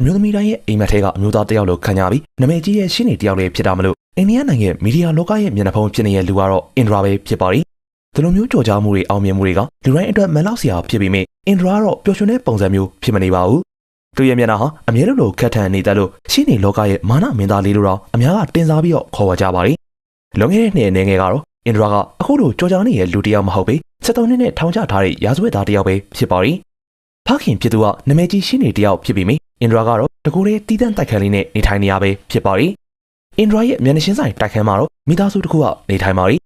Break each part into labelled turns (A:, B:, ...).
A: အမျိုးသမီးတိုင်းရဲ့အိမ်မက်ထဲကအမျိုးသားတစ်ယောက်လိုခံကြပြီးနာမည်ကြီးရဲ့ရှင်းနေတစ်ယောက်လေးဖြစ်တာမလို့အိန္ဒိယနိုင်ငံမီဒီယာလောကရဲ့မျက်နှာဖုံးဖြစ်နေတဲ့လူကတော့အင်ဒရာပဲဖြစ်ပါရီဒီလိုမျိုးကြော်ကြားမှုတွေအောင်မြင်မှုတွေကလူတိုင်းအတွက်မလောက်စရာဖြစ်ပြီးမြအင်ဒရာကတော့ပျော်ရွှင်တဲ့ပုံစံမျိုးဖြစ်မနေပါဘူးသူရဲ့မျက်နှာဟာအမြဲတမ်းလိုခက်ထန်နေတတ်လို့ရှင်းနေလောကရဲ့မာနမင်းသားလေးလို့တော့အများကတင်စားပြီးတော့ခေါ်ဝေါ်ကြပါရီလွန်ခဲ့တဲ့နှစ်အနေငယ်ကတော့အင်ဒရာကအခုလိုကြော်ကြားနေတဲ့လူတစ်ယောက်မဟုတ်ပေ73နှစ်နဲ့ထောင်ချထားတဲ့ရာဇဝတ်သားတစ်ယောက်ပဲဖြစ်ပါရီဖခင်ဖြစ်သူကနာမည်ကြီးရှင်းနေတစ်ယောက်ဖြစ်ပြီးမြ အင်ဒရာကတော့တကူလေးတီးတန့်တိုက်ခန်းလေးနဲ့နေထိုင်နေရပဲဖြစ်ပါရီအင်ဒရာရဲ့မျက်နှာချင်းဆိုင်တိုက်ခန်းမှာတော့မိသားစုတစ်ခုကနေထိုင်ပါရီ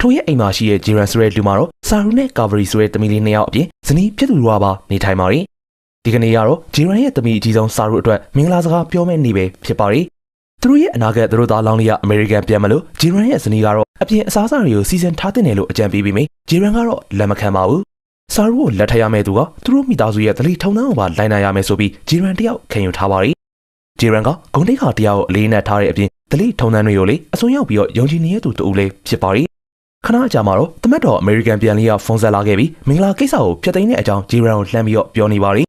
A: ထိုရဲ့အိမ်မှာရှိတဲ့ဂျီရန်ဆိုတဲ့လူမှာတော့ဆာရူနဲ့ကာဗရီဆိုတဲ့တမီလေးနှစ်ယောက်အပြင်ဇနီးဖြစ်သူတို့ကပါနေထိုင်ပါရီဒီကနေ့ကတော့ဂျီရန်ရဲ့တမီအကြီးဆုံးဆာရူအတွက်မင်္ဂလာစကားပြောမဲ့နေ့ပဲဖြစ်ပါရီသူတို့ရဲ့အနာဂတ်သူတို့သားလောင်းလေးကအမေရိကန်ပြန်မလို့ဂျီရန်ရဲ့ဇနီးကတော့အပြင်အစားအစာတွေကိုစီစဉ်ထားတဲ့နယ်လို့အကြံပေးပြီးမိဂျီရန်ကတော့လက်မခံပါဘူး ဆာရူကိုလက်ထပ်ရမယ့်သူကသူတို့မိသားစုရဲ့ဒလီထုံနှန်းကိုပါလိုက်နိုင်ရမယ်ဆိုပြီးဂျီရန်တယောက်ခံယူထားပါရီဂျီရန်ကဂုံတိတ်ခါတရားကိုအလေးနဲ့ထားတဲ့အပြင်ဒလီထုံနှန်းတွေကိုလေအစွန်းရောက်ပြီးတော့ယုံကြည်နေတဲ့သူတူလေးဖြစ်ပါရီခဏကြာမှာတော့တမက်တော်အမေရိကန်ပြန်လေးကဖုန်းဆက်လာခဲ့ပြီးမင်္ဂလာကိစ္စကိုဖျက်သိမ်းတဲ့အကြောင်းဂျီရန်ကိုလှမ်းပြီးတော့ပြောနေပါရီ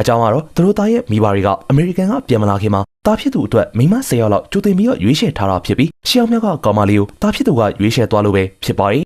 A: အကြောင်းကတော့သူတို့သားရဲ့မိဘတွေကအမေရိကန်ကပြန်မလာခင်မှာတားဖြစ်သူအတွက်မိမ၁၀ယောက်လောက်ကြိုတင်ပြီးတော့ရွေးချယ်ထားတာဖြစ်ပြီးရှေ့အောင်မြောက်ကကောင်မလေးကိုတားဖြစ်သူကရွေးချယ်သွားလို့ပဲဖြစ်ပါရီ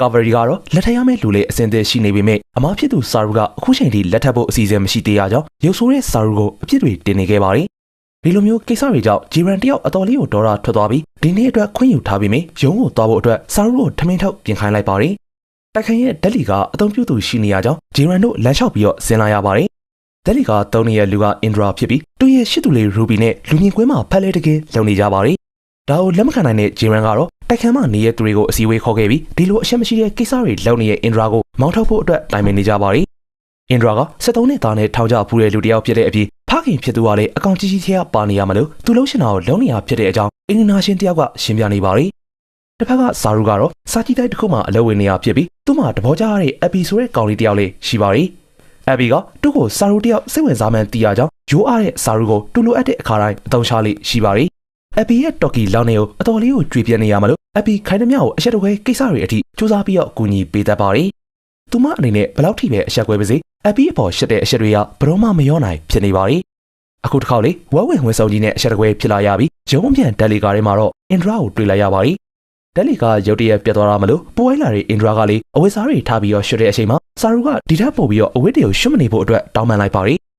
A: ကာဗရီကတော့လက်ထပ်ရမယ့်လူလေးအစင်သက်ရှိနေပေမဲ့အမားဖြစ်သူဆာရူကအခုချိန်ထိလက်ထပ်ဖို့အစီအစဉ်မရှိသေးရကြောင်းရုပ်ဆိုးတဲ့ဆာရူကိုအပြစ်တွေတင်နေခဲ့ပါတယ်။ဒီလိုမျိုးကိစ္စတွေကြောင့်ဂျီရန်တယောက်အတော်လေးကိုဒေါ်လာထွက်သွားပြီးဒီနေ့အတွက်ခွင့်ယူထားပြီးမြရုံးကိုသွားဖို့အတွက်ဆာရူကိုထမင်းထုတ်ပြင်ခိုင်းလိုက်ပါတယ်။တိုက်ခိုင်ရဲ့ဒက်လီကအုံပြုသူရှိနေရကြောင်းဂျီရန်တို့လမ်းလျှောက်ပြီးတော့ဆင်းလာရပါတယ်။ဒက်လီကတုံးနေတဲ့လူကအင်ဒရာဖြစ်ပြီးသူ့ရဲ့ရှစ်သူလေးရူဘီနဲ့လူမြင်ကွင်းမှာဖက်လဲတကယ်လုံနေကြပါတယ်။ဒါကိုလက်မခံနိုင်တဲ့ဂျီရန်ကတော့ တိုက်ခန်းမှာနေရသူတွေကိုအစည်းအဝေးခေါ်ခဲ့ပြီးဒီလိုအရှက်မရှိတဲ့ကိစ္စတွေလုပ်နေတဲ့အင်ဒရာကိုမောင်းထုတ်ဖို့အတွက်တိုင်ပင်နေကြပါတယ်။အင်ဒရာက73နှစ်သားနဲ့ထောင်ချဖူးတဲ့လူတစ်ယောက်ဖြစ်တဲ့အပြင်ဖခင်ဖြစ်သူကလည်းအကောင်ကြီးကြီးထဲကပါနေရမလို့သူလုံးရှင်တာကိုလုံးနေရဖြစ်တဲ့အကြောင်းအင်ဒီနာရှင်တယောက်ကရှင်းပြနေပါတယ်။တစ်ဖက်ကဇာရူကတော့စာကြည့်တိုက်တစ်ခုမှအလုပ်ဝင်နေရဖြစ်ပြီးသူ့မှာတဘောကြရတဲ့အပီဆိုတဲ့ကောင်လေးတစ်ယောက်လေးရှိပါတယ်။အပီကသူ့ကိုစာရူတယောက်စိတ်ဝင်စားမှန်းသိရကြောင်းရိုးအားတဲ့စာရူကိုတူလိုအပ်တဲ့အခါတိုင်းအသုံးချလေးရှိပါတယ်။ အပီရဲ့တော်ကီလောင်းနေကိုအတော်လေးကိုကြွေပြနေရမလို့အပီခိုင်သမျှကိုအရက်တခွဲကိစ္စတွေအထိစူးစမ်းပြီးတော့အကူအညီပေးတတ်ပါတယ်။သူမအနေနဲ့ဘယ်လောက်ထိပဲအရက်ခွဲပါစေအပီအပေါ်ရှက်တဲ့အရက်တွေကဘရောမှမရောနိုင်ဖြစ်နေပါတယ်။အခုတစ်ခေါက်လေဝဲဝင်ဝင်စုံကြီးနဲ့အရက်တခွဲဖြစ်လာရပြီးရုံးပြန်ဒက်လီကာထဲမှာတော့အင်ဒရာကိုတွေ့လိုက်ရပါတယ်။ဒက်လီကာရုတ်တရက်ပြတ်သွားတာမလို့ပိုးဝိုင်းလာတဲ့အင်ဒရာကလေအဝတ်စားတွေထားပြီးတော့ရှက်တဲ့အချိန်မှာဆာရူကဒီထက်ပိုပြီးတော့အဝတ်တွေကိုရှွတ်မနေဖို့အတွက်တောင်းပန်လိုက်ပါတယ်။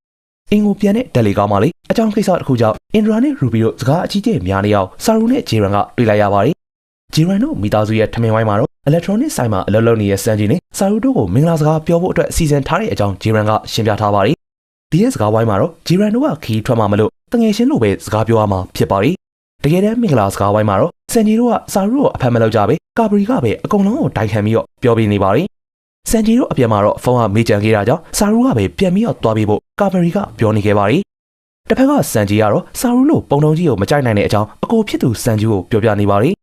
A: အင်ကိုပြန်တဲ့ဒက်လီကာမှာလေအကြောင်းကိစ္စတစ်ခုကြောင့်အင်ဒရာနဲ့ရူဘီတို့စကားအကြီးကျယ်များနေအောင်ဆာရူနဲ့ဂျေရန်ကတွေ့လိုက်ရပါတယ်ဂျီရန်တို့မိသားစုရဲ့ထမင်းဝိုင်းမှာတော့ electronic ဆိုင်မှာအလုပ်လုပ်နေတဲ့စန်ဂျီနဲ့ဆာရူတို့ကိုမင်္ဂလာစကားပြောဖို့အတွက်စီစဉ်ထားတဲ့အကြောင်းဂျီရန်ကရှင်းပြထားပါတယ်။ဒီရဲ့စကားဝိုင်းမှာတော့ဂျီရန်တို့ကခီးထွက်မှာမလို့တငယ်ချင်းလိုပဲစကားပြောရမှာဖြစ်ပါတယ်။တကယ်တမ်းမင်္ဂလာစကားဝိုင်းမှာတော့စန်ဂျီတို့ကဆာရူကိုအဖက်မလုပ်ကြပဲကာဘရီကပဲအကုန်လုံးကိုတိုင်ခံပြီးတော့ပြောပြနေပါတယ်။စန်ဂျီတို့အပြင်မှာတော့ဖုန်းကမေးကြံခဲ့တာကြောင့်ဆာရူကပဲပြန်ပြီးတော့သွားပြီးဖို့ကာဘရီကပြောနေခဲ့ပါတယ်။တစ်ဖက်ကစန်ဂျီကတော့ဆာရူလို့ပုံတုံးကြီးကိုမကြိုက်နိုင်တဲ့အကြောင်းအကိုဖြစ်သူစန်ဂျီကိုပြောပြနေပါတယ်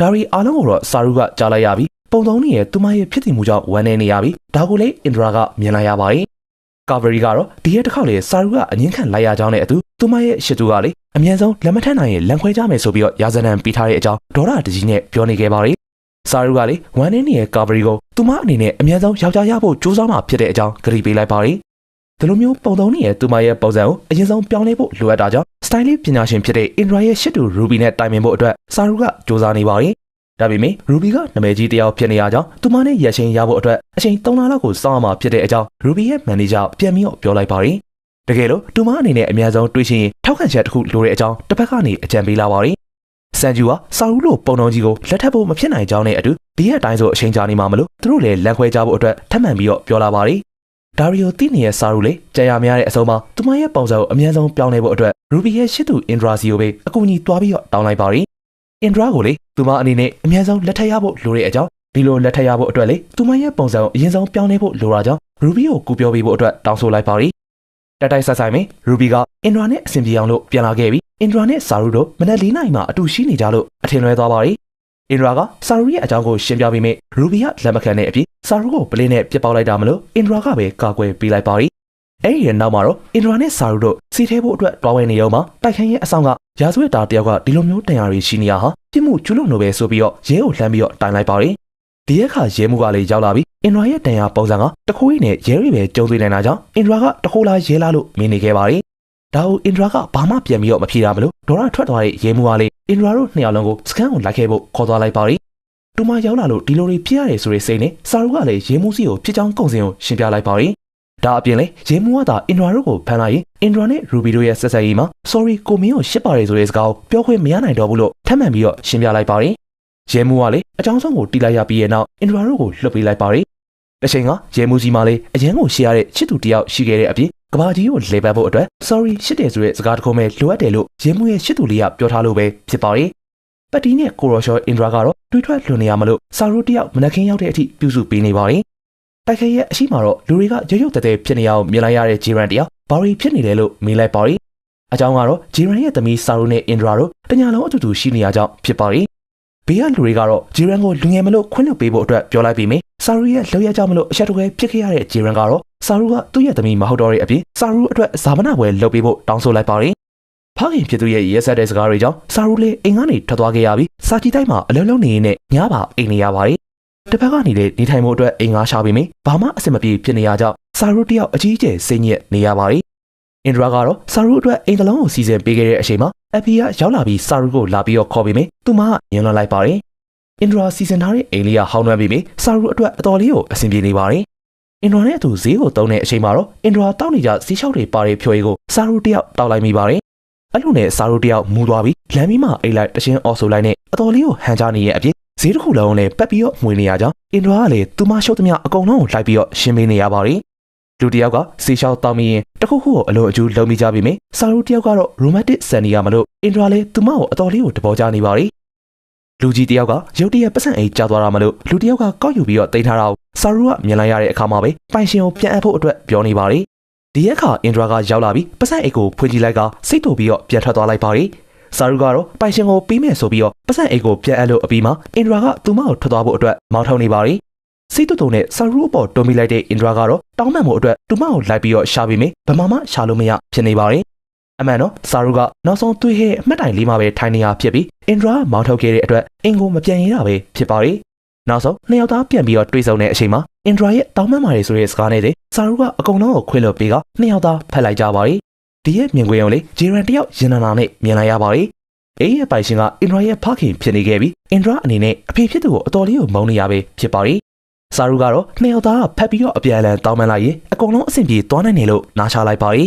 A: ဒါရီအားလုံးကိုတော့စာရုကကြားလိုက်ရပြီးပုံသုံးနေရဲ့သူမရဲ့ဖြစ်တည်မှုကြောင့်ဝမ်းနေနေရပြီးဒါကိုလည်းအင်ဒရာကမြင်လိုက်ရပါတယ်။ကာဗရီကတော့ဒီရဲ့တစ်ခေါက်လေစာရုကအငင်းခံလိုက်ရကြောင်းနဲ့အတူသူမရဲ့ရှစ်သူကလေအမြန်ဆုံးလက်မထမ်းနိုင်ရင်လန်ခွဲကြမယ်ဆိုပြီးတော့ရာဇနံပေးထားတဲ့အကြောင်းဒေါ်ရတကြီးနဲ့ပြောနေခဲ့ပါတယ်။စာရုကလေဝမ်းနေနေရဲ့ကာဗရီကိုသူမအနေနဲ့အမြန်ဆုံးယောက်ျားရဖို့ကြိုးစားမှဖြစ်တဲ့အကြောင်းကြေပေးလိုက်ပါတယ်။ ဒီလိုမျိုးပုံသုံးနေတဲ့သူမရဲ့ပုံစံကိုအရင်ဆုံးပြောင်းလဲဖို့လိုအပ်တာကြောင့်စတိုင်လေးပညာရှင်ဖြစ်တဲ့အင်ဒရာရဲ့ရှစ်တူရူဘီနဲ့တိုင်ပင်ဖို့အတွက်စာရူကစ조사နေပါတယ်။ဒါပေမဲ့ရူဘီကနာမည်ကြီးတယောက်ဖြစ်နေရကြောင်းသူမနဲ့ရက်ချင်းရဖို့အတွက်အချိန်3လလောက်ကိုစောင့်ရမှာဖြစ်တဲ့အကြောင်းရူဘီရဲ့မန်နေဂျာပြန်ပြီးတော့ပြောလိုက်ပါတယ်။တကယ်လို့သူမအနေနဲ့အများဆုံးတွေးရှင်ရင်ထောက်ခံချက်တစ်ခုလိုတဲ့အကြောင်းတစ်ဖက်ကနေအကြံပေးလာပါတယ်။စန်ဂျူကစာရူလို့ပုံတော်ကြီးကိုလက်ထပ်ဖို့မဖြစ်နိုင်ကြောင်းနဲ့အတူဒီရဲ့အတိုင်းဆိုအချိန်ကြာနေမှာမလို့သူတို့လည်းလက်ခွဲကြဖို့အတွက်ထပ်မံပြီးတော့ပြောလာပါတယ်။ ဒါရီယိုတိနေရဲ့စာရူလေကြာရများတဲ့အဆုံးမှာသူမရဲ့ပုံစံကိုအများဆုံးပြောင်းလဲဖို့အတွက်ရူဘီရဲ့ရှစ်သူအင်ဒရာစီကိုပဲအကူအညီတွားပြီးတော့တောင်းလိုက်ပါတယ်။အင်ဒရာကိုလေသူမအနေနဲ့အများဆုံးလက်ထပ်ရဖို့လိုတဲ့အကြောင်းဒီလိုလက်ထပ်ရဖို့အတွက်လေသူမရဲ့ပုံစံကိုအရင်ဆုံးပြောင်းလဲဖို့လိုတာကြောင့်ရူဘီကိုကူပြောပေးဖို့အတွက်တောင်းဆိုလိုက်ပါတယ်။တက်တိုက်ဆက်ဆိုင် में ရူဘီကအင်ဒရာနဲ့အဆင်ပြေအောင်လို့ပြန်လာခဲ့ပြီးအင်ဒရာနဲ့စာရူတို့မနက်၄နာရီမှအတူရှိနေကြလို့အထင်လွဲသွားပါတယ်။ အင်ဒရာကစာရူရဲ့အကြောင်းကိုရှင်းပြပေးမိရူဘီကလက်မခံတဲ့အပြင်စာရူကိုပလင်းနဲ့ပြစ်ပေါက်လိုက်တာမလို့အင်ဒရာကပဲကာကွယ်ပေးလိုက်ပါတယ်။အဲ့ဒီရဲ့နောက်မှာတော့အင်ဒရာနဲ့စာရူတို့စီထဲဖို့အတွက်တွားဝဲနေရောမှာတိုက်ခိုင်းရဲ့အဆောင်ကရာဇဝတ်သားတယောက်ကဒီလိုမျိုးတန်ရာတွေရှိနေရဟာပြစ်မှုကျူးလွန်လို့ပဲဆိုပြီးတော့ရဲကိုလှမ်းပြီးတော့တိုင်လိုက်ပါတယ်။ဒီရက်ခါရဲမှုကလည်းရောက်လာပြီးအင်ဒရာရဲ့တန်ရာပုံစံကတခိုးကြီးနဲ့ရဲတွေပဲကြုံတွေ့နေတာကြောင့်အင်ဒရာကတခိုးလားရဲလားလို့မြင်နေခဲ့ပါတယ်။ ဒါကိုအင်ဒရာကဘာမှပြန်ပြီးတော့မဖြေတာမလို့ဒေါ်ရထွက်သွားတဲ့ရဲမှုကလေအင်ဒရာတို့နှစ်ယောက်လုံးကိုစကန်ကိုလိုက်ခဲ့ဖို့ခေါ်သွားလိုက်ပါရီတူမရောက်လာလို့ဒီလိုတွေဖြစ်ရတယ်ဆိုတဲ့စိတ်နဲ့စာရုကလည်းရဲမှုစီကိုဖြစ်ချောင်းကုံစင်ကိုရှင်းပြလိုက်ပါရီဒါအပြင်လေရဲမှုကသာအင်ဒရာတို့ကိုဖမ်းလိုက်ရင်အင်ဒရာနဲ့ရူဘီတို့ရဲ့ဆက်ဆက်ရေးမှာ sorry ကိုမင်းကိုရှစ်ပါတယ်ဆိုတဲ့စကားကိုပြောခွင့်မရနိုင်တော့ဘူးလို့ထပ်မံပြီးတော့ရှင်းပြလိုက်ပါရီရဲမှုကလေအကြောင်းဆုံးကိုတီးလိုက်ရပြီးရဲ့နောက်အင်ဒရာတို့ကိုလွှတ်ပေးလိုက်ပါရီတစ်ချိန်ကရဲမှုကြီးမှလေအရန်ကိုရှေ့ရတဲ့ချစ်သူတယောက်ရှိခဲ့တဲ့အပြင် ကဘာကြီးကိုလေပတ်ဖို့အတွက် sorry ရှစ်တယ်ဆိုတဲ့စကားတစ်ခုပဲလိုအပ်တယ်လို့ရဲမှုရဲ့ရှစ်သူလေးကပြောထားလို့ပဲဖြစ်ပါရီပတ်တီနဲ့ကိုရော်ရှောအင်ဒရာကတော့တွေးထွက်လွန်နေရမလို့စာရိုးတယောက်မနက်ခင်းရောက်တဲ့အထိပြုစုပေးနေပါရီတိုက်ခိုက်ရဲ့အရှိမတော့လူတွေကရုပ်ရုပ်တဲတဲဖြစ်နေရအောင်မြင်လိုက်ရတဲ့ဂျီရန်တယောက်ဘာရီဖြစ်နေတယ်လို့မေးလိုက်ပါရီအကြောင်းကတော့ဂျီရန်ရဲ့သမီးစာရိုးနဲ့အင်ဒရာတို့တညာလုံးအတူတူရှိနေရကြောင်းဖြစ်ပါရီဘေးကလူတွေကတော့ဂျီရန်ကိုလူငယ်မလို့ခွင့်လွှတ်ပေးဖို့အတွက်ပြောလိုက်ပြီးမြ စာရူရဲ့လောက်ရကြမလို့အချက်တကွဲဖြစ်ခဲ့ရတဲ့ဂျီရန်ကတော့စာရူကသူ့ရဲ့သမီးမဟုတ်တော့တဲ့အပြင်စာရူအတွက်ဇာမနာပွဲလုပ်ပေးဖို့တောင်းဆိုလိုက်ပါတယ်။ဖခင်ဖြစ်သူရဲ့ရဲဆက်တဲ့စကားတွေကြောင့်စာရူလေးအိမ်ကနေထွက်သွားခဲ့ရပြီးစာကြည့်တိုင်းမှာအလုံးလုံးနေနေညပါအိမ်နေရပါတယ်။တစ်ဖက်ကနေလေနေထိုင်မှုအတွက်အိမ်ငါရှာပြီးမြဘာမှအဆင်မပြေဖြစ်နေရကြောင်းစာရူတယောက်အကြီးအကျယ်စိတ်ညစ်နေရပါတယ်။အင်ဒရာကတော့စာရူအတွက်အိမ်တလုံးကိုစီစဉ်ပေးခဲ့တဲ့အချိန်မှာအဖီကရောက်လာပြီးစာရူကိုလာပြီးတော့ခေါ်ပြီးမြသူမကညှင်းလွန်လိုက်ပါတယ်။ အင်ဒရာစီစဉ်ထားတဲ့အိမ်လေးကဟောင်းနှွမ်းပြီးမြစာရူအတွက်အတော်လေးကိုအဆင်ပြေနေပါတယ်။အင်ဒရာနဲ့အတူဈေးကိုတုံးတဲ့အချိန်မှာတော့အင်ဒရာတောက်နေကြစီးချောက်တွေပါတဲ့ဖြိုရည်ကိုစာရူတယောက်တောက်လိုက်မိပါတယ်။အဲ့လိုနဲ့စာရူတယောက်မူသွားပြီးလမ်းမီးမှာအိတ်လိုက်တချင်းအော်ဆိုလိုက်နဲ့အတော်လေးကိုဟန်ချနေရဲ့အပြင်ဈေးတစ်ခုလုံးနဲ့ပက်ပြီးတော့မှွေနေရကြောင်းအင်ဒရာကလည်းသူမရှုပ်သမျှအကုန်လုံးကိုလိုက်ပြီးတော့ရှင်းပေးနေရပါတယ်။လူတယောက်ကစီချောက်တောင်းပြီးရင်တခုခုကိုအလိုအကျူးလုံးမိကြပြီမယ်။စာရူတယောက်ကတော့ romantic ဆန်နေရမလို့အင်ဒရာလည်းသူမကိုအတော်လေးကိုတဘောကြနေပါတယ်။ လူကြီးတယောက်ကရုတ်တရက်ပတ်စံအိတ်ကျသွားတာမလို့လူတယောက်ကကောက်ယူပြီးတော့တိတ်ထားတာကိုစာရူကမြင်လိုက်ရတဲ့အခါမှာပဲပိုင်ရှင်ကိုပြန်အပ်ဖို့အတွက်ပြောနေပါတယ်။ဒီအခါအင်ဒရာကရောက်လာပြီးပတ်စံအိတ်ကိုဖွင့်ကြည့်လိုက်ကစိတ်တူပြီးတော့ပြန်ထွက်သွားလိုက်ပါတယ်။စာရူကတော့ပိုင်ရှင်ကိုပြီးမဲ့ဆိုပြီးတော့ပတ်စံအိတ်ကိုပြန်အပ်လို့အပြီးမှာအင်ဒရာကသူမကိုထွက်သွားဖို့အတွက်မောင်းထုတ်နေပါတယ်။စိတ်တူတူနဲ့စာရူအပေါ်တွန်းမိလိုက်တဲ့အင်ဒရာကတော့တောင်းပန်မှုအတွက်သူမကိုလိုက်ပြီးတော့ရှာပြီးမြဘမမရှာလို့မရဖြစ်နေပါတယ်။ အမှန်တော့စာရူကနောက်ဆုံးတွေ့ခဲ့အမှတ်တိုင်လေးမှာပဲထိုင်နေရဖြစ်ပြီးအင်ဒရာမောင်းထုတ်ခဲ့တဲ့အတွက်အင်ကိုမပြန်ရတာပဲဖြစ်ပါတယ်။နောက်ဆုံးနှစ်ယောက်သားပြန်ပြီးတော့တွေ့ဆုံတဲ့အချိန်မှာအင်ဒရာရဲ့တောင်းပန်မာတွေဆိုတဲ့စကားနဲ့တည်းစာရူကအကုန်လုံးကိုခွင့်လွှတ်ပေးကနှစ်ယောက်သားဖက်လိုက်ကြပါတယ်။ဒီရဲ့မြင်ကွင်းအောင်လေဂျေရန်တယောက်ရင်နာနာနဲ့မြင်လိုက်ရပါတယ်။အေးရဲ့ပိုင်ရှင်ကအင်ဒရာရဲ့ဖခင်ဖြစ်နေခဲ့ပြီးအင်ဒရာအနေနဲ့အဖေဖြစ်သူကိုအတော်လေးကိုမုန်းနေရပဲဖြစ်ပါတယ်။စာရူကတော့နှစ်ယောက်သားကဖက်ပြီးတော့အပြန်အလှန်တောင်းပန်လိုက်ရင်အကုန်လုံးအဆင်ပြေသွားနိုင်တယ်လို့နားချလိုက်ပါတ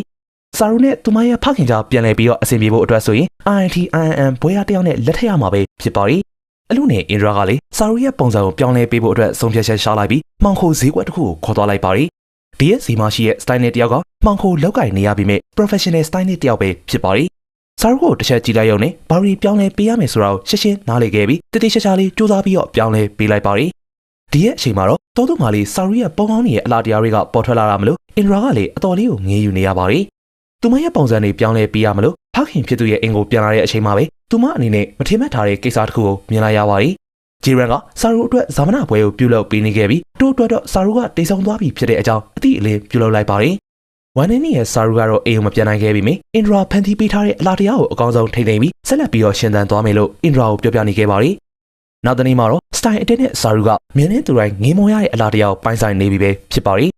A: ယ်။စာရူနဲ့သူမရဲ့ဖခင်ကြောင့်ပြန်လည်ပြီးတော့အဆင်ပြေဖို့အတွက်ဆိုရင် INT INM ဘွဲရတယောက်နဲ့လက်ထပ်ရမှာပဲဖြစ်ပါတယ်။အလူနဲ့အင်ဒရာကလေစာရူရဲ့ပုံစံကိုပြောင်းလဲပေးဖို့အတွက်ဆုံးဖြတ်ချက်ရှာလိုက်ပြီးမှောင်ခိုဈေးကွက်တစ်ခုကိုခေါ်သွားလိုက်ပါတယ်။ဒီရဲ့ဈေးမရှိရဲ့ style နဲ့တယောက်ကမှောင်ခိုလောက်ကင်နေရပြီးမြဲ professional style နဲ့တယောက်ပဲဖြစ်ပါတယ်။စာရူကိုတစ်ချက်ကြည့်လိုက်ရုံနဲ့ဘာရီပြောင်းလဲပေးရမယ်ဆိုတာကိုရှင်းရှင်းနားလည်ခဲ့ပြီးတတိချာချာလေးစူးစမ်းပြီးတော့ပြောင်းလဲပေးလိုက်ပါတယ်။ဒီရဲ့အချိန်မှာတော့တောသူမာလေးစာရူရဲ့ပုံကောင်းရဲ့အလားတရားတွေကပေါ်ထွက်လာတာမလို့အင်ဒရာကလေအတော်လေးကိုငေးယူနေရပါတယ်။ သူမရဲ့ပုံစံတွေပြောင်းလဲပေးရမလို့ဖခင်ဖြစ်သူရဲ့အင်ကိုပြန်လာတဲ့အချိန်မှာပဲသူမအနေနဲ့မထင်မှတ်ထားတဲ့ကိစ္စတစ်ခုကိုမြင်လိုက်ရပါတယ်။ဂျီရန်ကစာရူအတွက်ဇာမနာပွဲကိုပြုလုပ်ပေးနေခဲ့ပြီးတို့အတွက်တော့စာရူကတိတ်ဆုံသွားပြီဖြစ်တဲ့အကြောင်းအတိအလင်းပြုလုပ်လိုက်ပါတယ်။ဝန်နေနီရဲ့စာရူကတော့အိမ်ကိုမပြန်နိုင်ခဲ့ပြီမင်းအင်ဒရာဖန်တီးပေးထားတဲ့အလားတရားကိုအကောင်းဆုံးထိန်းသိမ်းပြီးဆက်လက်ပြီးတော့ရှင်သန်သွားမယ်လို့အင်ဒရာကိုပြောပြနေခဲ့ပါတယ်။နောက်တနေ့မှာတော့စတိုင်အတက်နဲ့စာရူကမြင်းနဲ့သူတိုင်းငေးမောရတဲ့အလားတရားကိုပိုင်ဆိုင်နေပြီပဲဖြစ်ပါရီ။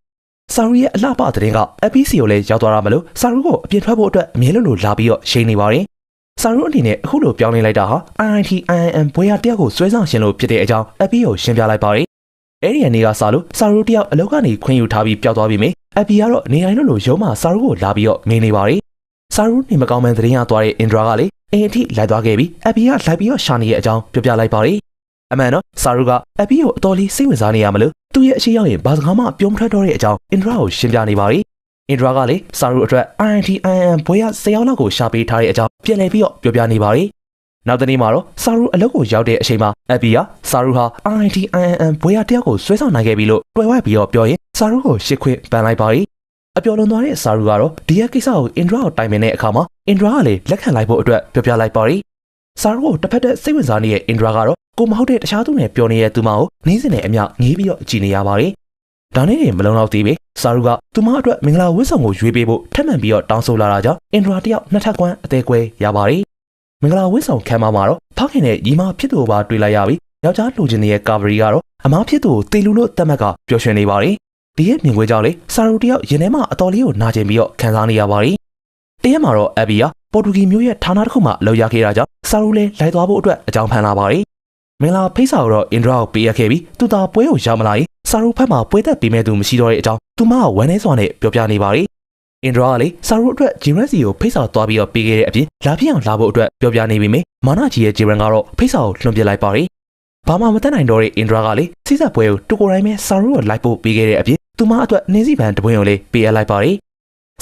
A: စာရူရဲ့အလှပတဲ့တဲ့က FPC ကိုလည်းရောက်သွားတာမလို့စာရူကိုအပြစ်ထွက်ဖို့အတွက်အမြဲလိုလိုလာပြီးတော့ရှိနေပါရီ။စာရူအနေနဲ့အခုလိုပြောင်းလဲလိုက်တာဟာ IIT IIM ဘွေရတယောက်ကိုစွဲဆောင်ရှင်လို့ဖြစ်တဲ့အကြောင်း FP ကိုရှင်းပြလိုက်ပါရီ။အဲ့ဒီအနေကစလို့စာရူတယောက်အလောက်ကနေခွင့်ယူထားပြီးပျောက်သွားပြီမေ။ FP ကတော့နေတိုင်းလိုလိုရုံးမှာစာရူကိုလာပြီးတော့မင်းနေပါရီ။စာရူနေမကောင်းမှန်သတင်းရသွားတဲ့အင်ဒရာကလေအင်အထိလိုက်သွားခဲ့ပြီး FP ကလိုက်ပြီးတော့ရှာနေတဲ့အကြောင်းပြောပြလိုက်ပါရီ။ အမှန်တော့စာရူကအပီကိုအတော်လေးစိတ်ဝင်စားနေရမလို့သူ့ရဲ့အရှိရောက်ရင်ဘာစကားမှပြောမထွက်တော့တဲ့အကြောင်းအင်ဒရာကိုရှင်းပြနေပါရီအင်ဒရာကလည်းစာရူအတွက် INT IM ဘွေရဆယ်ယောက်လောက်ကိုရှာပေးထားတဲ့အကြောင်းပြန်လည်ပြီးတော့ပြောပြနေပါရီနောက်တနေ့မှာတော့စာရူအလုပ်ကိုရောက်တဲ့အချိန်မှာအပီကစာရူဟာ INT IM ဘွေရတယောက်ကိုဆွဲဆောင်နိုင်ခဲ့ပြီလို့တွေ့ဝိုက်ပြီးတော့ပြောရင်စာရူကိုရှစ်ခွင့်ပန်လိုက်ပါရီအပျော်လွန်သွားတဲ့စာရူကတော့ဒီရဲ့ကိစ္စကိုအင်ဒရာကိုတိုင်ပင်တဲ့အခါမှာအင်ဒရာကလည်းလက်ခံလိုက်ဖို့အတွက်ပြောပြလိုက်ပါရီစာရူကိုတစ်ဖက်တည်းစိတ်ဝင်စားနေတဲ့အင်ဒရာကတော့ ကိုမဟုတ်တဲ့တခြားသူနဲ့ပြောနေတဲ့သူမကိုနင်းစင်နဲ့အမျှငေးပြီးတော့ကြည်နေရပါတယ်။ဒါနဲ့နေမလုံလောက်သေးပဲ။စာရူကသူမအတွက်မင်္ဂလာဝတ်ဆောင်ကိုရွေးပေးဖို့ထပ်မံပြီးတော့တောင်းဆိုလာတာကြောင့်အင်ဒရာတယောက်နှစ်ထပ်ကွမ်းအသေးကွဲရပါတယ်။မင်္ဂလာဝတ်ဆောင်ခံမှာမှာတော့ဖခင်နဲ့ညီမဖြစ်သူကိုပါတွေ့လိုက်ရပြီးယောက်ျားလူချင်းရဲ့ကာဗရီကတော့အမားဖြစ်သူကိုတေလူလို့တတ်မှတ်ကပျော်ရွှင်နေပါတယ်။ဒီရဲ့မြင်ကွဲကြောင့်လေစာရူတယောက်ရင်ထဲမှာအတော်လေးကိုနာကျင်ပြီးတော့ခံစားနေရပါတယ်တရက်မှာတော့အဘီကပေါ်တူဂီမျိုးရဲ့ဌာနတစ်ခုမှလောက်ရခဲ့တာကြောင့်ဆာရူလည်းလိုက်သွားဖို့အတွက်အကြောင်းဖန်လာပါတယ် မင်္ဂလာဖိတ်စာကိုတော့အင်ဒရာကိုပေးရခဲ့ပြီးသူသာပွဲကိုရောက်မလာရင်ဆာရူဖက်မှာပွဲသက်ပေးမဲ့သူမရှိတော့တဲ့အကြောင်းသူမကဝမ်းနေစွာနဲ့ပြောပြနေပါတယ်အင်ဒရာကလေဆာရူအတွက်ဂျီရန်စီကိုဖိတ်စာသွားပြီးတော့ပေးခဲ့တဲ့အပြင်လာပြအောင်လာဖို့အတွက်ပြောပြနေပြီမေမာနာကြီးရဲ့ဂျီရန်ကတော့ဖိတ်စာကိုလွှင့်ပြလိုက်ပါတယ်ဘာမှမတတ်နိုင်တော့တဲ့အင်ဒရာကလေစိစက်ပွဲကိုတူကိုတိုင်းပဲဆာရူကိုလိုက်ဖို့ပေးခဲ့တဲ့အပြင်သူမအတွက်နင်းစီပန်တပွင့်ကိုလေပေးအပ်လိုက်ပါတယ်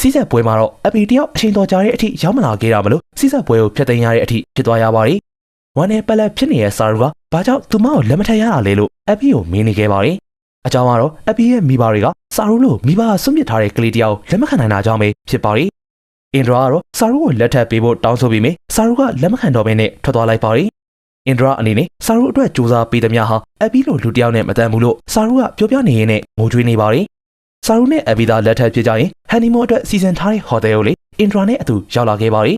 A: စီးဆက်ပွဲမှာတော့အပီတယောက်အချိန်တော်ကြာတဲ့အထိရောက်မလာခဲ့တာမလို့စီးဆက်ပွဲကိုဖျက်သိမ်းရတဲ့အထိဖြစ်သွားရပါတယ်။ဝမ်းနဲ့ပလက်ဖြစ်နေတဲ့ဆာရူက ဘာကြောင့်သူမကိုလက်မထက်ရတာလဲလို့အပီကိုမေးနေခဲ့ပါတယ်။အကြောင်းကတော့အပီရဲ့မိဘတွေကဆာရူလို့မိဘဆွန့်ပစ်ထားတဲ့ကလေးတယောက်လက်မခံနိုင်တာကြောင့်ပဲဖြစ်ပါတယ်။အင်ဒရာကတော့ဆာရူကိုလက်ထပ်ပေးဖို့တောင်းဆိုပြီးမြဆာရူကလက်မခံတော့ဘဲနဲ့ထွက်သွားလိုက်ပါတယ်။အင်ဒရာအနေနဲ့ဆာရူအတွက်စူးစမ်းပေးသမျှဟာအပီလိုလူတစ်ယောက်နဲ့မတန်ဘူးလို့ဆာရူကပြောပြနေရင်းနဲ့ငိုကြွေးနေပါတယ်။ဆာရူနဲ့အဘီသာလက်ထပ်ဖြစ်ကြရင်ဟန်နီမွန်အတွက်စီစဉ်ထားတဲ့ဟိုတယ်ကိုလေအင်ဒရာနဲ့အတူရောက်လာခဲ့ပါရီ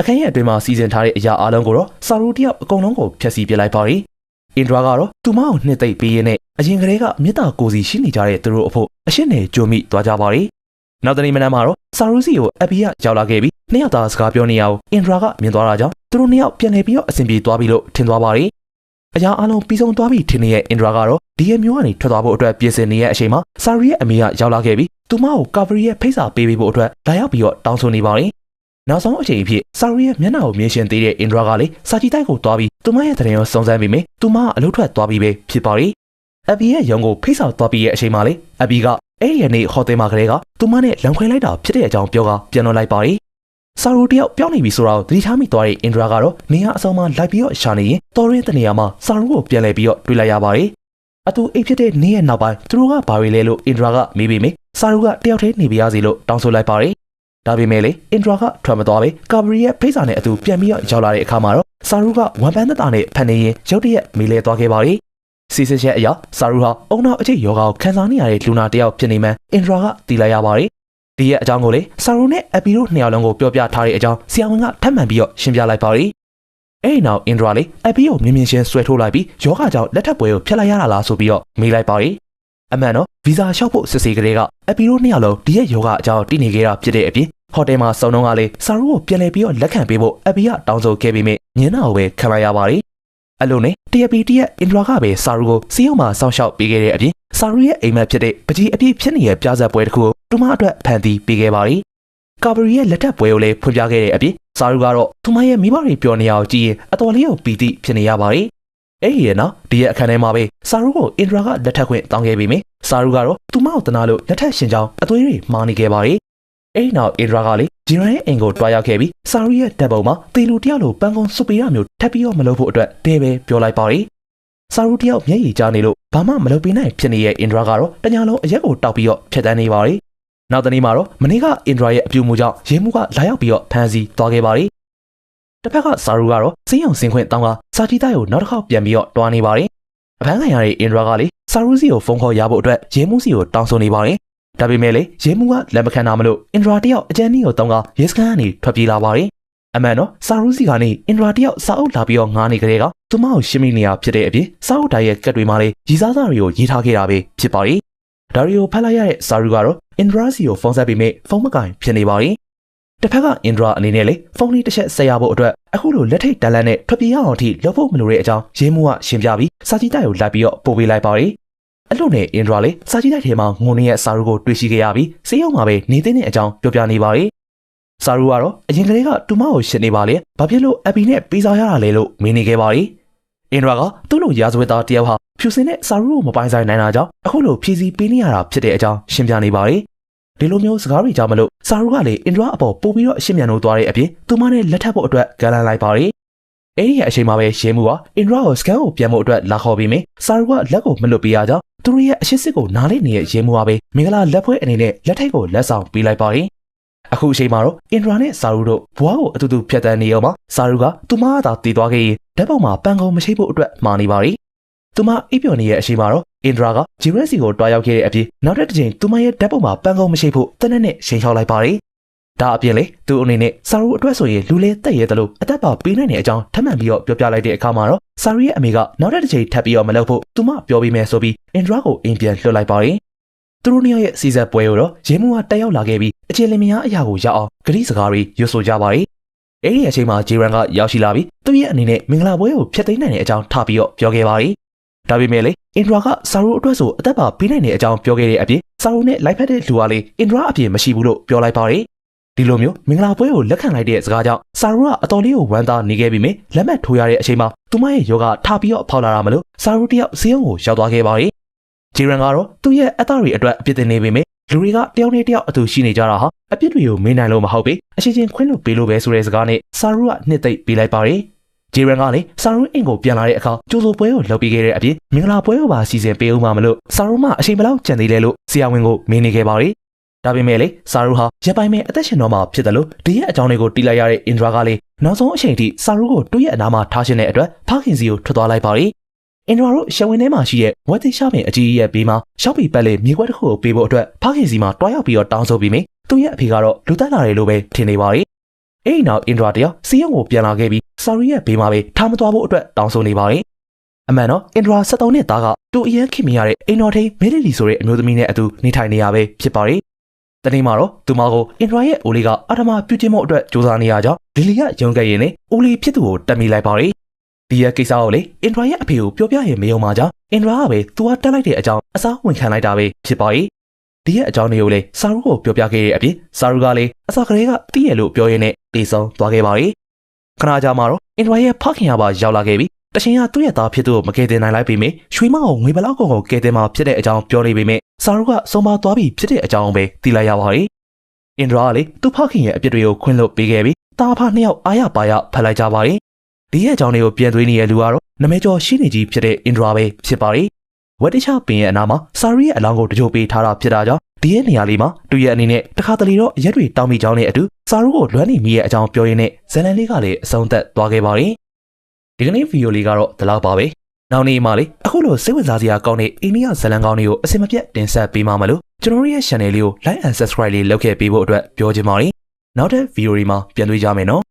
A: အခန်းရဲ့အတွင်းမှာစီစဉ်ထားတဲ့အရာအလုံးကိုတော့ဆာရူတယောက်အကုန်လုံးကိုဖျက်ဆီးပစ်လိုက်ပါရီ အင်ဒရာကတော့သူမကိုနှစ်သိမ့်ပေးရင်းနဲ့အရင်ကတည်းကမေတ္တာကိုစီရှိနေကြတဲ့သူတို့အဖို့အရှင်းနဲ့ကြိုမိသွားကြပါရီနောက်တနေ့မနက်မှာတော့ဆာရူစီကိုအဘီကရောက်လာခဲ့ပြီးနှစ်ယောက်သားစကားပြောနေရအောင်အင်ဒရာကမြင်သွားတာကြောင့်သူတို့နှစ်ယောက်ပြန်လည်ပြီးတော့အဆင်ပြေသွားပြီလို့ထင်သွားပါရီအရာအလုံးပြီးဆုံးသွားပြီထင်နေတဲ့အင်ဒရာကတော့ဒီရဲ့မျိုးကနေထွက်သွားဖို့အတွက်ပြင်ဆင်နေတဲ့အချိန်မှာဆာရီရဲ့အမေကရောက်လာခဲ့ပြီးသူမကိုကာဗရီရဲ့ဖိတ်စာပေးပေးဖို့အတွက်လာရောက်ပြီးတော့တောင်းဆိုနေပါတယ်။ နောက်ဆုံးအချိန်အဖြစ်ဆာရီရဲ့မျက်နှာကိုမြင်ရှင်သေးတဲ့အင်ဒရာကလည်းစာကြည့်တိုက်ကိုသွားပြီးသူမရဲ့တရင်ကိုစုံစမ်းပြီးမြင်သူမကအလုထွက်သွားပြီးပဲဖြစ်ပါတယ်။အဘီရဲ့ရုံကိုဖိတ်စာသွားပြီးရဲ့အချိန်မှာလေအဘီကအဲ့ဒီရနေ့ဟိုတယ်မှာကလေးကသူမနဲ့လံခွဲလိုက်တာဖြစ်တဲ့အကြောင်းပြောကပြန်လွန်လိုက်ပါတယ်။ဆာရူတယောက်ပြောင်းနေပြီဆိုတော့သတိထားမိသွားတဲ့အင်ဒရာကတော့နေရအဆောင်မှာလိုက်ပြီးတော့ရှာနေရင်တော်ရင်းတနေရာမှာဆာရူကိုပြန်လဲပြီးတော့တွေ့လိုက်ရပါတယ်။အတူအိတ်ဖြစ်တဲ့နေ့ရဲ့နောက်ပိုင်းသူတို့ကဘာတွေလဲလို့အင်ဒရာကမေးပေမယ့်ဆာရူကတယောက်တည်းနေပြရစီလို့တောင်းဆိုလိုက်ပါတယ်။ ဒါပေမဲ့လေအင်ဒရာကထွက်မသွားပဲကာဘရီရဲ့ဖိတ်စာနဲ့အတူပြန်ပြီးတော့ရောက်လာတဲ့အခါမှာတော့ဆာရူကဝန်ပန်းသက်တာနဲ့ဖန်နေရင်ရုတ်တရက်မေးလဲသွားခဲ့ပါတယ်။စီစစ်ချက်အရဆာရူဟာအုံနောက်အချိတ်ယောဂါကိုခံစားနေရတဲ့လူနာတယောက်ဖြစ်နေမှန်းအင်ဒရာကသိလိုက်ရပါတယ်။ဒီရဲ့အကြောင်းကိုလေဆာရူနဲ့အပီတို့နှစ်ယောက်လုံးကိုပြောပြထားတဲ့အကြောင်းဆရာဝန်ကထပ်မံပြီးတော့ရှင်းပြလိုက်ပါတယ်။အဲ့ဒီနောက်အင်ဒရာလေးအပီကိုမြင်မြင်ချင်းဆွဲထိုးလိုက်ပြီးယောဂါကြောင့်လက်ထပ်ပွဲကိုဖျက်လိုက်ရတာလားဆိုပြီးတော့မေးလိုက်ပါတယ်။ အမှန်တော့ဗီဇာလျှောက်ဖို့စစ်ဆေးကလေးကအပီတို့နှစ်ယောက်လုံးဒီရဲ့ယောဂအကြောင်းတည်နေခဲ့တာဖြစ်တဲ့အပြင်ဟိုတယ်မှာစုံတော့ကလေဆာရူကိုပြန်လည်ပြီးတော့လက်ခံပေးဖို့အပီကတောင်းဆိုခဲ့ပြီးမြင်ညင်းနာကိုပဲခံလိုက်ရပါတယ်။အလုံးနဲ့တရပီတရက်အင်ဒရာကပဲဆာရူကိုစီးအောင်မှာစောင့်ရှောက်ပေးခဲ့တဲ့အပြင်ဆာရူရဲ့အိမ်မက်ဖြစ်တဲ့ပကြီးအပြည့်ဖြစ်နေတဲ့ပြားဆက်ပွဲတစ်ခုကိုသူမအတွက်ဖန်တီးပေးခဲ့ပါတယ်။ကာဘရီရဲ့လက်ထပ်ပွဲကိုလည်းဖွင့်ပြခဲ့တဲ့အပြင်ဆာရူကတော့သူမရဲ့မိဘတွေပြောနေရအောင်ကြည့်ရင်အတော်လေးကိုပီတိဖြစ်နေရပါတယ်။ အဲ့ဒီရဲ့နော်ဒီရဲ့အခန်းထဲမှာပဲဆာရူကိုအင်ဒရာကလက်ထပ်ခွင့်တောင်းခဲ့ပြီးမြင်ဆာရူကတော့သူမကိုတနာလို့လက်ထပ်ရှင်ကြောင်းအသွေးတွေမာနေခဲ့ပါတယ်။အဲ့ဒီနောက်အင်ဒရာကလေဂျီရန်ရဲ့အိမ်ကိုတွားရောက်ခဲ့ပြီးဆာရူရဲ့တပ်ပုံမှာတေလူတယောက်လိုပန်းကုန်းစွပီရမျိုးထပ်ပြီးတော့မလုပ်ဖို့အတွက်တဲပဲပြောလိုက်ပါတယ်။ဆာရူတယောက်မျက်ရည်ကျနေလို့ဘာမှမလုပ်ပေးနိုင်ဖြစ်နေရဲ့အင်ဒရာကတော့တညာလုံးအရက်ကိုတောက်ပြီးတော့ဖြတ်တန်းနေပါတယ်။နောက်တနေ့မှာတော့မနေ့ကအင်ဒရာရဲ့အပြူမှုကြောင့်ရဲမှုကလာရောက်ပြီးတော့ဖမ်းဆီးသွားခဲ့ပါတယ်။ တစ်ဖက်ကဆာရူကတော့စင်းအောင်စင်းခွင့်တောင်းကစာတီတိုက်ကိုနောက်တစ်ခေါက်ပြန်ပြီးတော့တွားနေပါတယ်။အဖမ်းခံရတဲ့အင်ဒရာကလေဆာရူစီကိုဖုန်းခေါ်ရဖို့အတွက်ရဲမှုစီကိုတောင်းဆိုနေပါတယ်။ဒါပေမဲ့လေရဲမှုကလက်မခံတာမလို့အင်ဒရာတယောက်အကြမ်းနည်းကိုတောင်းကရဲစခန်းကနေထွက်ပြေးလာပါတယ်။အမှန်တော့ဆာရူစီကနေအင်ဒရာတယောက်စာအုပ်လာပြီးတော့ငားနေကြတဲ့ကသူမကိုရှင်းမိနေရဖြစ်တဲ့အပြင်စာအုပ်တိုင်းရဲ့ကက်တွေမှာလေရီစားစားတွေကိုရေးထားခဲ့တာပဲဖြစ်ပါတယ်။ဒါရီကိုဖတ်လိုက်ရတဲ့ဆာရူကတော့အင်ဒရာစီကိုဖုန်းဆက်ပြီးမြဖုန်းမကင်ဖြစ်နေပါတယ်။ တစ်ဖက်ကအင်ဒရာအနေနဲ့လေဖုန်းလေးတစ်ချက်ဆက်ရဖို့အတွက်အခုလိုလက်ထိတ်တန်လန့်နဲ့ထွက်ပြေးရအောင်အထိလုပ်ဖို့မလိုတဲ့အကြောင်းရင်းမှုကရှင်းပြပြီးစာကြည့်တိုက်ကိုလိုက်ပြီးတော့ပို့ပေးလိုက်ပါတယ်။အဲ့လိုနဲ့အင်ဒရာလေစာကြည့်တိုက်ထဲမှာငုံနေရဲ့စာရူကိုတွေ့ရှိခဲ့ရပြီးစေးရုံမှာပဲနေသိတဲ့အကြောင်းပြောပြနေပါတယ်။စာရူကတော့အရင်ကလေးကတူမကိုရှင်းနေပါလေ။ဘာဖြစ်လို့အပီနဲ့ပေးစားရတာလဲလို့မင်းနေခဲ့ပါတယ်။အင်ဒရာကသူ့လိုရာဇဝတ်သားတယောက်ဟာဖြူစင်တဲ့စာရူကိုမပိုင်ဆိုင်နိုင်တာကြောင့်အခုလိုဖြည့်ဆည်းပေးနေရတာဖြစ်တဲ့အကြောင်းရှင်းပြနေပါတယ်။ ဒီလိုမျိုးစကားတွေကြောင့်မလို့စာရူကလည်းအင်ဒရာအပေါ်ပို့ပြီးတော့အရှင်းမြန်လို့သွားတဲ့အပြင်သူမနဲ့လက်ထပ်ဖို့အတွက်ကလန်လိုက်ပါတယ်။အဲ့ဒီရဲ့အချိန်မှာပဲရဲမှုကအင်ဒရာကိုစကန်ကိုပြန်ဖို့အတွက်လာခေါ်ပြီးမြင်စာရူကလက်ကိုမလွတ်ပေးရကြောင်းသူတို့ရဲ့အရှိစစ်ကိုနားလေးနေတဲ့ရဲမှုကပဲမင်္ဂလာလက်ဖွဲအနေနဲ့လက်ထိတ်ကိုလက်ဆောင်ပေးလိုက်ပါတယ်။အခုအချိန်မှာတော့အင်ဒရာနဲ့စာရူတို့ဘွားကိုအတူတူဖြတ်တန်းနေအောင်မှာစာရူကသူမသာတည်သွားခဲ့ရင်ဓာတ်ပုံမှာပန်ကုန်မရှိဖို့အတွက်မှာနေပါရီ။ သူမအိပ်ပျော်နေရဲ့အချိန်မှာတော့အင်ဒရာကဂျီရက်စီကိုတွားရောက်ခဲ့တဲ့အပြင်နောက်တစ်ချိန်သူမရဲ့ဓာတ်ပုံမှာပန်ကုန်မရှိဖို့တနက်နဲ့ချိန်ချောက်လိုက်ပါရီ။ဒါအပြင်လေသူအနေနဲ့စာရူအတွက်ဆိုရင်လူလဲတက်ရဲတယ်လို့အသက်ပါပေးနိုင်တဲ့အကြောင်းထပ်မံပြီးတော့ပြောပြလိုက်တဲ့အခါမှာတော့စာရူရဲ့အမေကနောက်တစ်ချိန်ထပ်ပြီးတော့မလုပ်ဖို့သူမပြောပြီးမယ်ဆိုပြီးအင်ဒရာကိုအိမ်ပြန်လွှတ်လိုက်ပါရီသူတို့နှစ်ယောက်ရဲ့စီဇက်ပွဲကိုတော့ရဲမှုကတက်ရောက်လာခဲ့ပြီးအခြေလင်မယားအရာကိုရအောင်ဂရိစကားတွေရွတ်ဆိုကြပါတယ်။အဲ့ဒီအချိန်မှာဂျေရန်ကရောက်ရှိလာပြီးသူ့ရဲ့အနေနဲ့မင်္ဂလာပွဲကိုဖျက်သိမ်းနိုင်တဲ့အကြောင်းထပ်ပြီးတော့ပြောခဲ့ပါတယ်။ ဒါပေမဲ့လေအင်ဒရာကဆာရိုအတွက်ဆိုအသက်ပါပေးနိုင်တဲ့အကြောင်းပြောခဲ့တဲ့အပြင်ဆာရိုနဲ့လိုက်ဖက်တဲ့လူကလေအင်ဒရာအပြင်မရှိဘူးလို့ပြောလိုက်ပါတယ်။ဒီလိုမျိုးမင်္ဂလာပွဲကိုလက်ခံလိုက်တဲ့စကားကြောင့်ဆာရိုကအတော်လေးကိုဝမ်းသာနေခဲ့ပြီးမြလက်မှတ်ထိုးရတဲ့အချိန်မှာသူမရဲ့ယောဂထပ်ပြီးတော့ဖောက်လာတာမလို့ဆာရိုတယောက်ဈေးရုံကိုရောက်သွားခဲ့ပါတယ်။ဂျေရန်ကတော့သူ့ရဲ့အသားတွေအတွက်အပြစ်တင်နေပေမဲ့လူတွေကတယောက်နဲ့တယောက်အတူရှိနေကြတာဟာအပြစ်တွေကိုမေးနိုင်လို့မဟုတ်ပေအချင်းချင်းခွင့်လွှတ်ပေးလို့ပဲဆိုတဲ့စကားနဲ့ဆာရူကနှစ်သိမ့်ပေးလိုက်ပါတယ်။ ဂျေရန်ကလည်းဆာရူအင်ကိုပြန်လာတဲ့အခါကြိုးစိုးပွဲကိုလုပ်ပေးခဲ့တဲ့အပြင်မင်္ဂလာပွဲကိုပါစီစဉ်ပေးဦးမှာမလို့ဆာရူမအချိန်ဘယ်လောက်ကြံသေးလဲလို့ဆရာဝန်ကိုမေးနေခဲ့ပါတယ်။ဒါပေမဲ့လေဆာရူဟာရပိုင်မဲ့အသက်ရှင်တော့မှဖြစ်တယ်လို့ဒီရဲ့အကြောင်းတွေကိုတီးလိုက်ရတဲ့အင်ဒရာကလည်းနောက်ဆုံးအချိန်ထိဆာရူကိုတွေ့ရဲ့အနားမှာထားရှင်တဲ့အတွက်ဖခင်စီကိုထွက်သွားလိုက်ပါတယ်။အင်ဒရာတို့ရှဝင်ထဲမှာရှိတဲ့ဝက်သိရှာပင်အကြီးကြီးရဲ့ဘေးမှာရှောက်ပီပတ်လေမြေခွက်တစ်ခုကိုပေးဖို့အတွက်ဖခင်စီမှာတွားရောက်ပြီးတော့တောင်းဆိုပြီးမြသူ့ရဲ့အဖေကတော့လူတက်လာတယ်လို့ပဲထင်နေပါရဲ့။အဲ့ဒီနောက်အင်ဒရာတယောက်စီယုံကိုပြန်လာခဲ့ပြီး ဆာရီရဲ့ဘေးမှာပဲထားမသွားဖို့အတွက်တောင်းဆိုနေပါရဲ့။အမှန်တော့အင်ဒရာ73နှစ်သားကတူအရန်ခင်မရတဲ့အိမ်တော်ထိန်မဲလီလီဆိုတဲ့အမျိုးသမီးနဲ့အတူနေထိုင်နေရပဲဖြစ်ပါရဲ့။တနေ့မှာတော့သူမကိုအင်ဒရာရဲ့အိုလီကအာထမပြုတ်ချင်းမှုအတွက်စူးစမ်းနေရကြောင်းလီလီကယုံခဲ့ရင်နဲ့အိုလီဖြစ်သူကိုတက်မိလိုက်ပါရဲ့။ဒီရဲ့ကိစ္စကိုလေအင်ဒရာရဲ့အဖေကိုပြောပြရင်မယုံပါကြောင်းအင်ဒရာကပဲသူကတက်လိုက်တဲ့အကြောင်းအစားဝင်ခံလိုက်တာပဲဖြစ်ပါရဲ့။ဒီရဲ့အကြောင်းတွေကိုလေဆာရူကိုပြောပြခဲ့တဲ့အပြင်ဆာရူကလည်းအစကလေးကတီးရလို့ပြောရင်းနဲ့တေဆုံးသွားခဲ့ပါရဲ့။ ခဏကြာမှတော့အင်ဒရာရဲ့ဖခင်ကပါရောက်လာခဲ့ပြီးတရှင်ကသူ့ရဲ့သားဖြစ်သူကိုမကယ်တင်နိုင်လိုက်ပေမဲ့ရွှေမောင်ကိုငွေဘလောက်ကုန်ကိုကယ်တင်မှာဖြစ်တဲ့အကြောင်းပြောနေပေမဲ့ဆာရူကဆုံးမသွားပြီးဖြစ်တဲ့အကြောင်းပဲသိလိုက်ရပါရဲ့။အင်ဒရာကလေသူ့ဖခင်ရဲ့အပြစ်တွေကိုခွင့်လွှတ်ပေးခဲ့ပြီးတာဖနှစ်ယောက်အားရပါရဖက်လိုက်ကြပါရဲ့။ဒီရဲ့အကြောင်းတွေကိုပြန်သွင်းနေတဲ့လူကတော့နမဲကျော်ရှိနေကြီးဖြစ်တဲ့အင်ဒရာပဲဖြစ်ပါရဲ့။ ဝက်တချပင်ရဲ့အနာမှာဆာရီရဲ့အလောင်းကိုတကြိုပေးထားတာဖြစ်တာကြောင့်ဒီရဲ့နေရာလေးမှာသူ့ရဲ့အနေနဲ့တခါတလေတော့ရက်တွေတောင်းမိကြောင်းနဲ့အတူဆာရူကိုလွမ်းနေမိရဲ့အကြောင်းပြောရင်းနဲ့ဇလန်လေးကလည်းအဆုံးသက်သွားခဲ့ပါတယ်။ဒီကနေ့ဗီဒီယိုလေးကတော့ဒီလောက်ပါပဲ။နောက်နေ့မှလေအခုလိုစိတ်ဝင်စားစရာကောင်းတဲ့အိန္ဒိယဇလန်ကောင်းတွေကိုအစင်မပြတ်တင်ဆက်ပေးမှာမလို့ကျွန်တော်တို့ရဲ့ channel လေးကို like and subscribe လေးလုပ်ခဲ့ပေးဖို့အတွက်ပြောချင်ပါတယ်။နောက်တဲ့ဗီဒီယိုတွေမှာပြန်တွေ့ကြမယ်နော်